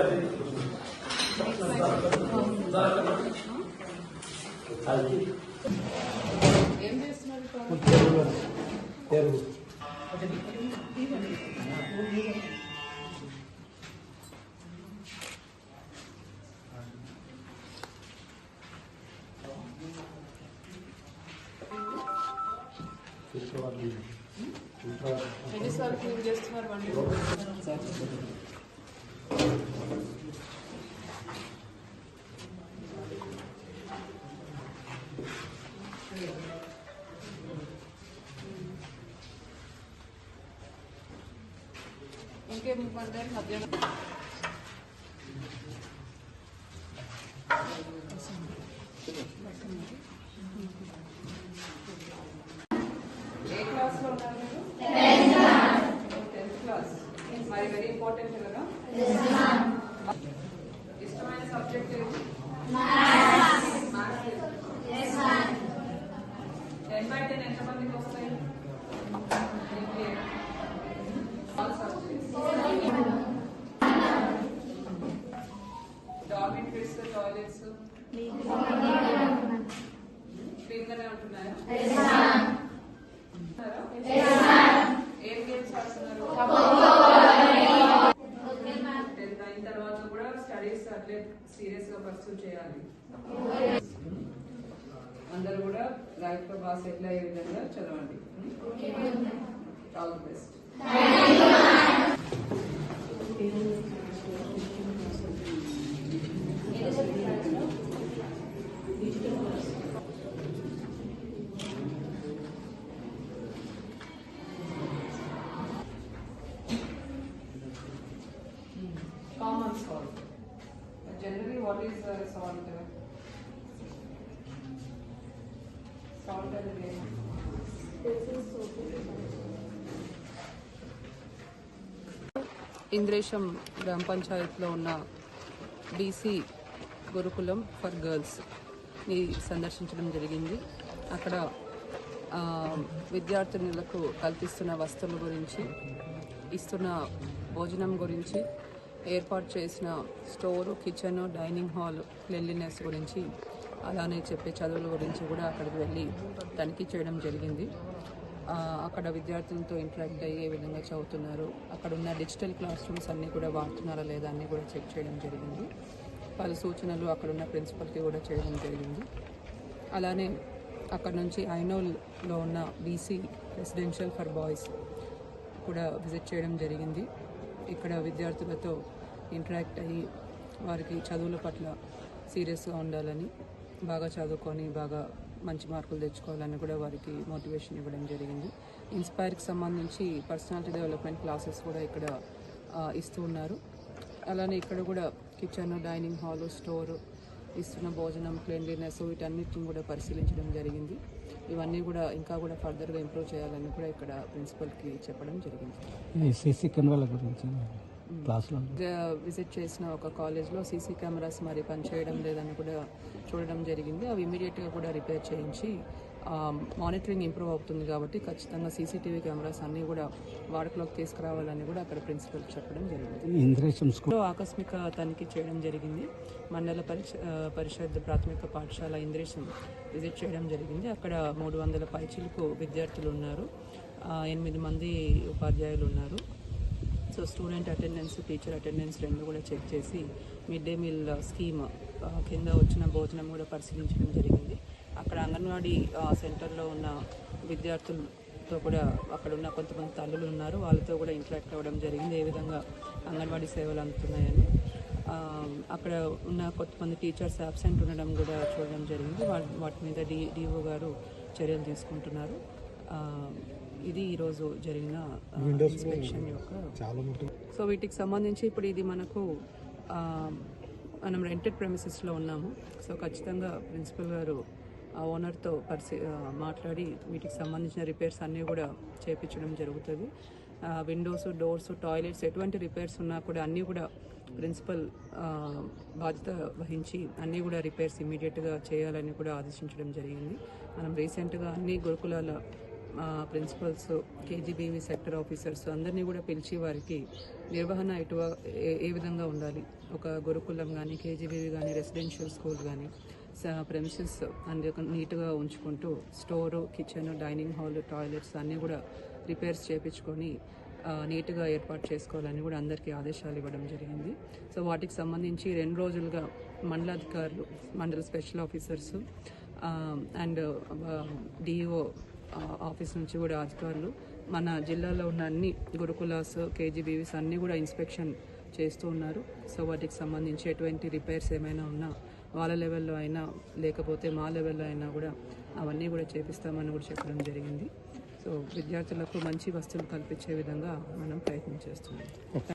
House చేస్తున్నారు? Clean చేస్తున్నారు? వండి ఇంకేం ఇవ్వండి మధ్యాహ్నం. ఏ క్లాస్లో ఉన్నారు మీరు? Tenth class. మరి వెరీ ఇంపార్టెంట్ కదా చేయాలి. అందరూ కూడా లైఫ్లో బాగా సెటిల్ అయ్యే విధంగా చదవండి. All the best. Common salt. Generally, what is uh, salt? Salt and Indresham గ్రామ పంచాయత్లో ఉన్న బీసీ గురుకులం ఫర్ గర్ల్స్ని సందర్శించడం జరిగింది అక్కడ విద్యార్థినులకు కల్పిస్తున్న వస్తువుల గురించి ఇస్తున్న భోజనం గురించి ఏర్పాటు చేసిన store kitchen dining hall cleanliness గురించి అలానే చెప్పే చదువుల గురించి కూడా అక్కడికి వెళ్ళి తనిఖీ చేయడం జరిగింది. అక్కడ విద్యార్థులతో ఇంటరాక్ట్ అయ్యి ఏ విధంగా చదువుతున్నారు. అక్కడ ఉన్న డిజిటల్ క్లాస్ రూమ్స్ అన్నీ కూడా వాడుతున్నారా లేదా అన్నీ కూడా చెక్ చేయడం జరిగింది. పలు సూచనలు అక్కడ ఉన్న ప్రిన్సిపల్కి కూడా చేయడం జరిగింది. అలానే అక్కడ నుంచి ఐనోల్లో ఉన్న బీసీ రెసిడెన్షియల్ ఫర్ బాయ్స్ కూడా విజిట్ చేయడం జరిగింది. ఇక్కడ విద్యార్థులతో ఇంటరాక్ట్ అయ్యి వారికి చదువుల పట్ల సీరియస్గా ఉండాలని బాగా చదువుకొని బాగా మంచి మార్కులు తెచ్చుకోవాలని కూడా వారికి మోటివేషన్ ఇవ్వడం జరిగింది. ఇన్స్పైర్కి సంబంధించి పర్సనాలిటీ డెవలప్మెంట్ క్లాసెస్ కూడా ఇక్కడ ఇస్తూ ఉన్నారు. అలానే ఇక్కడ కూడా కిచెన్ డైనింగ్ హాలు స్టోర్ ఇస్తున్న భోజనం క్లీన్లీనెస్ వీటన్నిటిని కూడా పరిశీలించడం జరిగింది. ఇవన్నీ కూడా ఇంకా కూడా ఫర్దర్గా ఇంప్రూవ్ చేయాలని కూడా ఇక్కడ ప్రిన్సిపల్కి చెప్పడం జరిగింది. సీసీ కెమెరాల గురించి క్లాస్లో విజిట్ చేసిన ఒక కాలేజ్లో సీసీ కెమెరాస్ మరి పనిచేయడం లేదని కూడా చూడడం జరిగింది. అవి ఇమీడియట్గా కూడా రిపేర్ చేయించి మానిటరింగ్ ఇంప్రూవ్ అవుతుంది కాబట్టి ఖచ్చితంగా సీసీటీవీ కెమెరాస్ అన్నీ కూడా వాడుకలోకి తీసుకురావాలని కూడా అక్కడ ప్రిన్సిపల్ చెప్పడం జరిగింది. ఇంద్రేశం స్కూల్లో ఆకస్మిక తనిఖీ చేయడం జరిగింది. మండల పరిష పరిషత్ ప్రాథమిక పాఠశాల ఇంద్రేశం విజిట్ చేయడం జరిగింది. అక్కడ మూడు వందల పైచిలకు విద్యార్థులు ఉన్నారు. ఎనిమిది మంది ఉపాధ్యాయులు ఉన్నారు. So student attendance teacher attendance రెండు కూడా చెక్ చేసి మిడ్ డే మీల్ స్కీమ్ కింద వచ్చిన భోజనం కూడా పరిశీలించడం జరిగింది. అక్కడ అంగన్వాడీ సెంటర్లో ఉన్న విద్యార్థులతో కూడా అక్కడ ఉన్న కొంతమంది తల్లులు ఉన్నారు. వాళ్ళతో కూడా ఇంటరాక్ట్ అవ్వడం జరిగింది. ఏ విధంగా అంగన్వాడీ సేవలు అందుతున్నాయని. అక్కడ ఉన్న కొంతమంది టీచర్స్ అబ్సెంట్ ఉండడం కూడా చూడడం జరిగింది. వాటి వాటి మీద డి డిఓ గారు చర్యలు తీసుకుంటున్నారు. ఇది ఈరోజు జరిగిన ఇన్స్పెక్షన్ యొక్క సో వీటికి సంబంధించి ఇప్పుడు ఇది మనకు మనం రెంటెడ్ ప్రెమిసెస్లో ఉన్నాము. సో ఖచ్చితంగా ప్రిన్సిపల్ గారు ఆ ఓనర్తో పరిశీ మాట్లాడి వీటికి సంబంధించిన రిపేర్స్ అన్నీ కూడా చేపించడం జరుగుతుంది. విండోస్ డోర్స్ టాయిలెట్స్ ఎటువంటి రిపేర్స్ ఉన్నా కూడా అన్నీ కూడా ప్రిన్సిపల్ బాధ్యత వహించి అన్నీ కూడా రిపేర్స్ ఇమీడియట్గా చేయాలని కూడా ఆదేశించడం జరిగింది. మనం రీసెంట్గా అన్ని గురుకులాల ప్రిన్సిపల్స్ కేజీబీవీ సెక్టర్ ఆఫీసర్స్ అందరినీ కూడా పిలిచి వారికి నిర్వహణ ఎటువ ఏ- ఏ విధంగా ఉండాలి? ఒక గురుకులం కానీ కేజీబీవీ కానీ రెసిడెన్షియల్ స్కూల్ కానీ ప్రెమిసెస్ uh, అన్ని నీట్గా ఉంచుకుంటూ store kitchen dining hall toilets అన్నీ కూడా రిపేర్స్ చేయించుకొని నీట్గా ఏర్పాటు చేసుకోవాలని కూడా అందరికీ ఆదేశాలు ఇవ్వడం జరిగింది. సో వాటికి సంబంధించి రెండు రోజులుగా మండలాధికారులు మండల special officers and DO office నుంచి కూడా అధికారులు మన జిల్లాలో ఉన్న అన్ని గురుకులాస్ కేజీబీవీస్ అన్నీ కూడా ఇన్స్పెక్షన్ చేస్తూ ఉన్నారు. సో వాటికి సంబంధించి ఎటువంటి రిపేర్స్ ఏమైనా ఉన్నా వాళ్ళ లెవెల్లో అయినా లేకపోతే మా లెవెల్లో అయినా కూడా అవన్నీ కూడా చేపిస్తామని కూడా చెప్పడం జరిగింది. సో విద్యార్థులకు మంచి వస్తువులు కల్పించే విధంగా మనం ప్రయత్నం చేస్తున్నాం.